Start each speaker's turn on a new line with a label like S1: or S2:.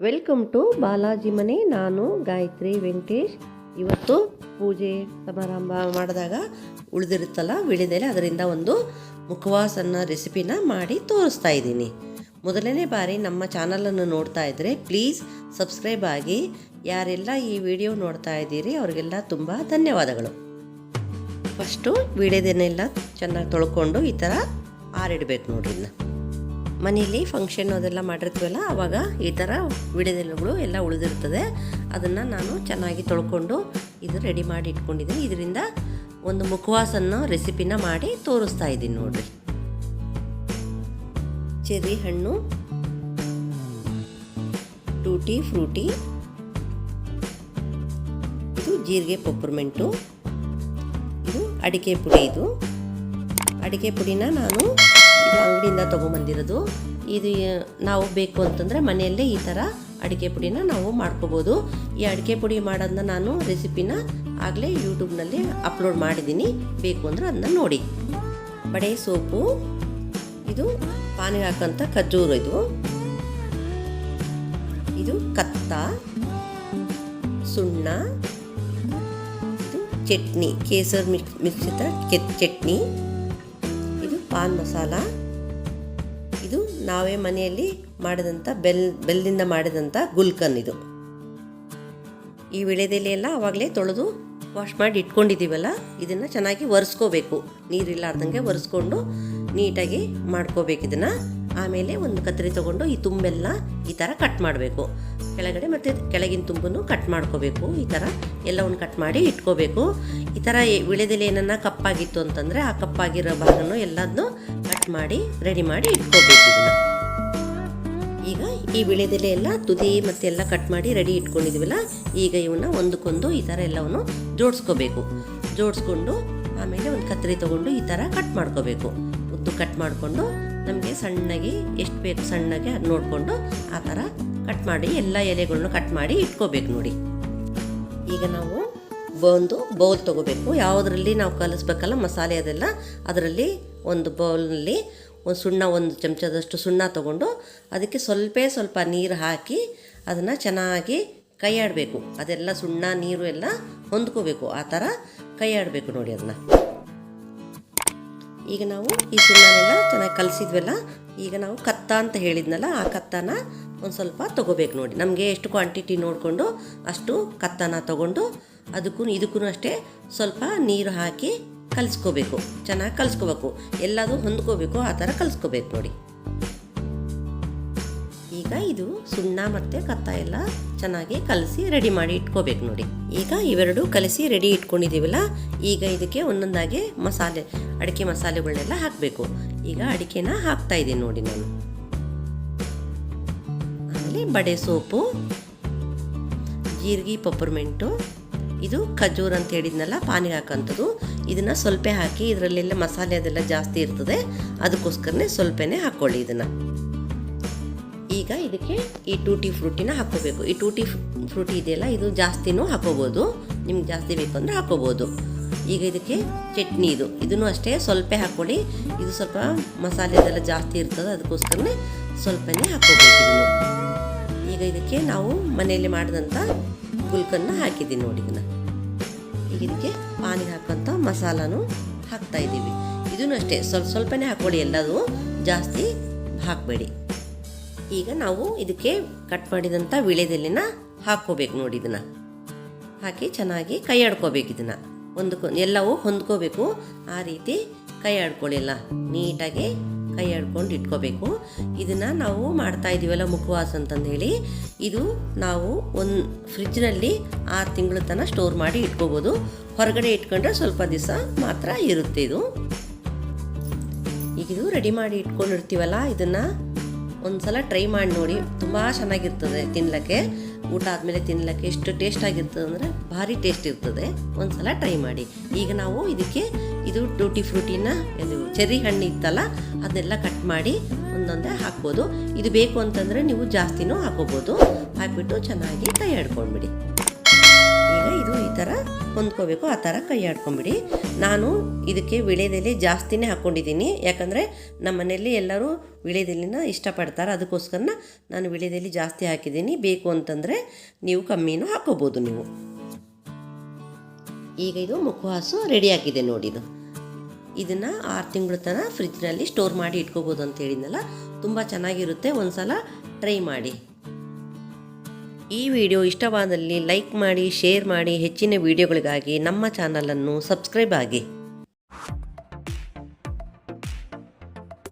S1: Welcome to Balaji ಮನೆ ನಾನು ಗಾಯತ್ರಿ ವೆಂಕಟೇಶ್. ಇವತ್ತು ಪೂಜೆ ಸಮಾರಂಭ ಮಾಡಿದಾಗ ಉಳಿದಿರುತ್ತಲ್ಲ ವಿಳಿದೆಲೆ ಅದರಿಂದ ಒಂದು ಮುಖವಾಸನ್ನ ರೆಸಿಪಿನ ಮಾಡಿ ತೋರಿಸ್ತಾ ಇದ್ದೀನಿ. ಮೊದಲನೇ ಬಾರಿ ನಮ್ಮ ಚಾನಲನ್ನು ನೋಡ್ತಾ ಇದ್ದರೆ ಪ್ಲೀಸ್ ಸಬ್ಸ್ಕ್ರೈಬ್ ಆಗಿ, ಯಾರೆಲ್ಲ ಈ ವಿಡಿಯೋ ನೋಡ್ತಾ ಇದ್ದೀರಿ ಅವರಿಗೆಲ್ಲ ತುಂಬ ಧನ್ಯವಾದಗಳು. ಫಸ್ಟು ವಿಳೆದೆನೆಲ್ಲ ಚೆನ್ನಾಗಿ ತೊಳ್ಕೊಂಡು ಈ ಥರ ಆರಿಡ್ಬೇಕು ನೋಡ್ರಿ ಮನೇಲಿ ಫಂಕ್ಷನ್ ಅದೆಲ್ಲ ಮಾಡಿರ್ತೀವಲ್ಲ ಆವಾಗ ಈ ಥರ ವಿಡಿಯೋದೆಲೆಗಳು ಎಲ್ಲ ಉಳಿದಿರ್ತದೆ. ಅದನ್ನು ನಾನು ಚೆನ್ನಾಗಿ ತೊಳ್ಕೊಂಡು ಇದು ರೆಡಿ ಮಾಡಿ ಇಟ್ಕೊಂಡಿದ್ದೀನಿ. ಇದರಿಂದ ಒಂದು ಮುಖವಾಸನ್ನು ರೆಸಿಪಿನ ಮಾಡಿ ತೋರಿಸ್ತಾ ಇದ್ದೀನಿ ನೋಡಿರಿ. ಚೆರ್ರಿ ಹಣ್ಣು ಟೂಟಿ ಫ್ರೂಟಿ ಇದು ಜೀರಿಗೆ ಪೊಪ್ಪರ್ಮೆಂಟು ಇದು ಅಡಿಕೆ ಪುಡಿ ಇದು. ಅಡಿಕೆ ಪುಡಿನ ನಾನು ಇದು ಅಂಗಡಿಯಿಂದ ತೊಗೊಂಬಂದಿರೋದು. ಇದು ನಾವು ಬೇಕು ಅಂತಂದರೆ ಮನೆಯಲ್ಲೇ ಈ ಥರ ಅಡಿಕೆ ಪುಡಿನ ನಾವು ಮಾಡ್ಕೋಬೋದು. ಈ ಅಡಿಕೆ ಪುಡಿ ಮಾಡೋದನ್ನ ನಾನು ರೆಸಿಪಿನ ಆಗಲೇ ಯೂಟ್ಯೂಬ್ನಲ್ಲಿ ಅಪ್ಲೋಡ್ ಮಾಡಿದ್ದೀನಿ ಬೇಕು ಅಂದರೆ ಅದನ್ನ ನೋಡಿ. ಬಡೆ ಸೋಪು, ಇದು ಪಾನಿಗೆ ಹಾಕೋಂಥ ಖಜ್ಜೂರು ಇದು. ಇದು ಕತ್ತ, ಸುಣ್ಣ, ಇದು ಚಟ್ನಿ, ಕೇಸರ್ ಮಿಕ್ಸ್ ಮಿಶ್ರಿತ ಚಟ್ನಿ. ಇದು ಪಾನ್ ಮಸಾಲ. ಇದು ನಾವೇ ಮನೆಯಲ್ಲಿ ಮಾಡಿದಂಥ ಬೆಲ್ ಬೆಲ್ಲದಿಂದ ಮಾಡಿದಂಥ ಗುಲ್ಕನ್ ಇದು. ಈ ವಿಳೆದೆಲೆ ಎಲ್ಲ ಆವಾಗಲೇ ತೊಳೆದು ವಾಶ್ ಮಾಡಿ ಇಟ್ಕೊಂಡಿದ್ದೀವಲ್ಲ, ಇದನ್ನು ಚೆನ್ನಾಗಿ ಒರೆಸ್ಕೋಬೇಕು. ನೀರಿಲ್ಲಾರ್ದಂಗೆ ಒರೆಸ್ಕೊಂಡು ನೀಟಾಗಿ ಮಾಡ್ಕೋಬೇಕು ಇದನ್ನು. ಆಮೇಲೆ ಒಂದು ಕತ್ತರಿ ತೊಗೊಂಡು ಈ ತುಂಬೆಲ್ಲ ಈ ಥರ ಕಟ್ ಮಾಡಬೇಕು. ಕೆಳಗಡೆ ಮತ್ತು ಕೆಳಗಿನ ತುಂಬನ್ನು ಕಟ್ ಮಾಡ್ಕೋಬೇಕು. ಈ ಥರ ಎಲ್ಲವನ್ನು ಕಟ್ ಮಾಡಿ ಇಟ್ಕೋಬೇಕು. ಈ ಥರ ವಿಳೆದೆಲೆ ಏನನ್ನ ಕಪ್ಪಾಗಿತ್ತು ಅಂತಂದರೆ ಆ ಕಪ್ಪಾಗಿರೋ ಭಾಗನೂ ಎಲ್ಲದನ್ನು ಕಟ್ ಮಾಡಿ ರೆಡಿ ಮಾಡಿ ಇಟ್ಕೋಬೇಕು ಇದನ್ನು. ಈಗ ಈ ವಿಳೆದೆಲೆ ಎಲ್ಲ ತುದಿ ಮತ್ತೆ ಎಲ್ಲ ಕಟ್ ಮಾಡಿ ರೆಡಿ ಇಟ್ಕೊಂಡಿದ್ದೀವಲ್ಲ ಈಗ ಇವನ್ನ ಒಂದಕ್ಕೊಂದು ಈ ಥರ ಎಲ್ಲವನ್ನು ಜೋಡಿಸ್ಕೋಬೇಕು. ಜೋಡಿಸ್ಕೊಂಡು ಆಮೇಲೆ ಒಂದು ಕತ್ತರಿ ತೊಗೊಂಡು ಈ ಥರ ಕಟ್ ಮಾಡ್ಕೋಬೇಕು. ಉದ್ದು ಕಟ್ ಮಾಡಿಕೊಂಡು ನಮಗೆ ಸಣ್ಣಗೆ ಎಷ್ಟು ಬೇಕು ಸಣ್ಣಗೆ ಅದು ನೋಡಿಕೊಂಡು ಆ ಥರ ಕಟ್ ಮಾಡಿ ಎಲ್ಲ ಎಲೆಗಳನ್ನು ಕಟ್ ಮಾಡಿ ಇಟ್ಕೋಬೇಕು ನೋಡಿ. ಈಗ ನಾವು ಒಂದು ಬೌಲ್ ತೊಗೋಬೇಕು. ಯಾವುದರಲ್ಲಿ ನಾವು ಕಲಿಸ್ಬೇಕಲ್ಲ ಮಸಾಲೆ ಅದೆಲ್ಲ, ಅದರಲ್ಲಿ ಒಂದು ಬೌಲ್ನಲ್ಲಿ ಒಂದು ಸುಣ್ಣ, ಒಂದು ಚಮಚದಷ್ಟು ಸುಣ್ಣ ತಗೊಂಡು ಅದಕ್ಕೆ ಸ್ವಲ್ಪ ಸ್ವಲ್ಪ ನೀರು ಹಾಕಿ ಅದನ್ನು ಚೆನ್ನಾಗಿ ಕೈಯಾಡಬೇಕು. ಅದೆಲ್ಲ ಸುಣ್ಣ, ನೀರು ಎಲ್ಲ ಹೊಂದ್ಕೋಬೇಕು. ಆ ಥರ ಕೈಯಾಡಬೇಕು ನೋಡಿ ಅದನ್ನ. ಈಗ ನಾವು ಈ ಸುಣ್ಣನೆಲ್ಲ ಚೆನ್ನಾಗಿ ಕಲಿಸಿದ್ವಲ್ಲ, ಈಗ ನಾವು ಕತ್ತ ಅಂತ ಹೇಳಿದ್ನಲ್ಲ, ಆ ಕತ್ತನ ಒಂದು ಸ್ವಲ್ಪ ತೊಗೋಬೇಕು ನೋಡಿ. ನಮಗೆ ಎಷ್ಟು ಕ್ವಾಂಟಿಟಿ ನೋಡಿಕೊಂಡು ಅಷ್ಟು ಕತ್ತನ ತೊಗೊಂಡು ಅದಕ್ಕೂ ಇದಕ್ಕೂ ಅಷ್ಟೇ ಸ್ವಲ್ಪ ನೀರು ಹಾಕಿ ಕಲಿಸ್ಕೋಬೇಕು. ಚೆನ್ನಾಗಿ ಕಲಿಸ್ಕೋಬೇಕು. ಎಲ್ಲದೂ ಹೊಂದ್ಕೋಬೇಕು, ಆ ಥರ ಕಲಿಸ್ಕೋಬೇಕು ನೋಡಿ. ಈಗ ಇದು ಸುಣ್ಣ ಮತ್ತು ಕತ್ತ ಎಲ್ಲ ಚೆನ್ನಾಗಿ ಕಲಸಿ ರೆಡಿ ಮಾಡಿ ಇಟ್ಕೋಬೇಕು ನೋಡಿ. ಈಗ ಇವೆರಡು ಕಲಸಿ ರೆಡಿ ಇಟ್ಕೊಂಡಿದ್ದೀವಲ್ಲ, ಈಗ ಇದಕ್ಕೆ ಒಂದೊಂದಾಗಿ ಮಸಾಲೆ, ಅಡಿಕೆ ಮಸಾಲೆಗಳನ್ನೆಲ್ಲ ಹಾಕಬೇಕು. ಈಗ ಅಡಿಕೆನ ಹಾಕ್ತಾ ಇದ್ದೀನಿ ನೋಡಿ ನಾನು. ಆಮೇಲೆ ಬಡೆ ಸೋಪು, ಜೀರಿಗೆ ಪಪ್ಪರ್ಮೆಂಟು, ಇದು ಖಜೂರ್ ಅಂತ ಹೇಳಿದ್ನಲ್ಲ, ಪಾನಿಗೆ ಹಾಕೋಂಥದ್ದು. ಇದನ್ನು ಸ್ವಲ್ಪ ಹಾಕಿ ಇದರಲ್ಲೆಲ್ಲ ಮಸಾಲೆ ಅದೆಲ್ಲ ಜಾಸ್ತಿ ಇರ್ತದೆ, ಅದಕ್ಕೋಸ್ಕರನೇ ಸ್ವಲ್ಪನೇ ಹಾಕ್ಕೊಳ್ಳಿ ಇದನ್ನು. ಈಗ ಇದಕ್ಕೆ ಈ ಟೂಟಿ ಫ್ರೂಟಿನ ಹಾಕ್ಕೋಬೇಕು. ಈ ಟೂಟಿ ಫ್ರೂಟಿ ಇದೆಯಲ್ಲ, ಇದು ಜಾಸ್ತಿನೂ ಹಾಕೋಬೋದು ನಿಮ್ಗೆ ಜಾಸ್ತಿ ಬೇಕು ಅಂದರೆ ಹಾಕೋಬೋದು ಈಗ ಇದಕ್ಕೆ ಚಟ್ನಿ ಇದು. ಇದನ್ನು ಅಷ್ಟೇ ಸ್ವಲ್ಪ ಹಾಕ್ಕೊಳ್ಳಿ ಇದು ಸ್ವಲ್ಪ ಮಸಾಲೆ ಅದೆಲ್ಲ ಜಾಸ್ತಿ ಇರ್ತದೆ, ಅದಕ್ಕೋಸ್ಕರನೇ ಸ್ವಲ್ಪನೇ ಹಾಕ್ಕೋಬೇಕು ಇದನ್ನು. ಈಗ ಇದಕ್ಕೆ ನಾವು ಮನೆಯಲ್ಲಿ ಮಾಡಿದಂಥ ಗುಲ್ಕನ್ನ ಹಾಕಿದ್ದೀನಿ ನೋಡಿ ಇದನ್ನು. ಇದಕ್ಕೆ ಪಾನಿ ಹಾಕೋಂಥ ಮಸಾಲನೂ ಹಾಕ್ತಾ ಇದ್ದೀವಿ. ಇದನ್ನು ಅಷ್ಟೇ, ಸ್ವಲ್ಪ ಸ್ವಲ್ಪನೇ ಹಾಕ್ಕೊಳ್ಳಿ ಎಲ್ಲದೂ ಜಾಸ್ತಿ ಹಾಕಬೇಡಿ. ಈಗ ನಾವು ಇದಕ್ಕೆ ಕಟ್ ಮಾಡಿದಂಥ ವಿಳೆದೆಲೆನ ಹಾಕ್ಕೋಬೇಕು ನೋಡಿ ಇದನ್ನು. ಹಾಕಿ ಚೆನ್ನಾಗಿ ಕೈ ಆಡ್ಕೋಬೇಕು ಇದನ್ನು. ಹೊಂದ್ಕೊ ಎಲ್ಲವೂ ಹೊಂದ್ಕೋಬೇಕು. ಆ ರೀತಿ ಕೈ ಆಡ್ಕೊಳ್ಳಿಲ್ಲ ನೀಟಾಗಿ ಕೈ ಆಡ್ಕೊಂಡು ಇಟ್ಕೋಬೇಕು. ಇದನ್ನು ನಾವು ಮಾಡ್ತಾ ಇದ್ದೀವಲ್ಲ ಮುಖವಾಸ ಅಂತಂದೇಳಿ. ಇದು ನಾವು ಒಂದು ಫ್ರಿಜ್ನಲ್ಲಿ ಆರು ತಿಂಗಳ ತನಕ ಸ್ಟೋರ್ ಮಾಡಿ ಇಟ್ಕೋಬೋದು. ಹೊರಗಡೆ ಇಟ್ಕೊಂಡ್ರೆ ಸ್ವಲ್ಪ ದಿವಸ ಮಾತ್ರ ಇರುತ್ತೆ ಇದು. ಈಗ ಇದು ರೆಡಿ ಮಾಡಿ ಇಟ್ಕೊಂಡಿರ್ತೀವಲ್ಲ, ಇದನ್ನು ಒಂದು ಸಲ ಟ್ರೈ ಮಾಡಿ ನೋಡಿ. ತುಂಬ ಚೆನ್ನಾಗಿರ್ತದೆ ತಿನ್ನಲಿಕ್ಕೆ ಊಟ ಆದಮೇಲೆ ತಿನ್ನಲಿಕ್ಕೆ ಎಷ್ಟು ಟೇಸ್ಟ್ ಆಗಿರ್ತದೆ ಅಂದರೆ ಭಾರಿ ಟೇಸ್ಟ್ ಇರ್ತದೆ. ಒಂದ್ಸಲ ಟ್ರೈ ಮಾಡಿ. ಈಗ ನಾವು ಇದಕ್ಕೆ ಇದು ಟೂಟಿ ಫ್ರೂಟಿನ ಇದು ಚೆರ್ರಿ ಹಣ್ಣು ಇತ್ತಲ್ಲ, ಅದನ್ನೆಲ್ಲ ಕಟ್ ಮಾಡಿ ಒಂದೊಂದೇ ಹಾಕ್ಬೋದು. ಇದು ಬೇಕು ಅಂತಂದರೆ ನೀವು ಜಾಸ್ತಿನೂ ಹಾಕೋಬೋದು ಹಾಕಿಬಿಟ್ಟು ಚೆನ್ನಾಗಿ ಕೈ ಆಡ್ಕೊಂಡ್ಬಿಡಿ ಈಗ ಇದು ಈ ಥರ ಹೊಂದ್ಕೋಬೇಕು, ಆ ಥರ ಕೈ ಆಡ್ಕೊಂಬಿಡಿ. ನಾನು ಇದಕ್ಕೆ ವಿಳೆದೆಲೆ ಜಾಸ್ತಿನೇ ಹಾಕ್ಕೊಂಡಿದ್ದೀನಿ. ಯಾಕಂದರೆ ನಮ್ಮ ಮನೆಯಲ್ಲಿ ಎಲ್ಲರೂ ವಿಳೆದೆಲೆನ ಇಷ್ಟಪಡ್ತಾರೆ. ಅದಕ್ಕೋಸ್ಕರ ನಾನು ವಿಳೆದೆಲೆ ಜಾಸ್ತಿ ಹಾಕಿದ್ದೀನಿ. ಬೇಕು ಅಂತಂದರೆ ನೀವು ಕಮ್ಮಿನೂ ಹಾಕೋಬೋದು ನೀವು. ಈಗ ಇದು ಮುಖವಾಸು ರೆಡಿ ಆಗಿದೆ ನೋಡಿ ಇದು. ಇದನ್ನು ಆರು ತಿಂಗಳ ತನಕ ಫ್ರಿಜ್ನಲ್ಲಿ ಸ್ಟೋರ್ ಮಾಡಿ ಇಟ್ಕೋಬೋದು ಅಂತ ಹೇಳಿದ್ನಲ್ಲ, ತುಂಬ ಚೆನ್ನಾಗಿರುತ್ತೆ. ಒಂದು ಸಲ ಟ್ರೈ ಮಾಡಿ. ಈ ವಿಡಿಯೋ ಇಷ್ಟವಾದಲ್ಲಿ ಲೈಕ್ ಮಾಡಿ ಶೇರ್ ಮಾಡಿ ಹೆಚ್ಚಿನ ವಿಡಿಯೋಗಳಿಗಾಗಿ ನಮ್ಮ ಚಾನಲನ್ನು ಸಬ್ಸ್ಕ್ರೈಬ್ ಆಗಿ.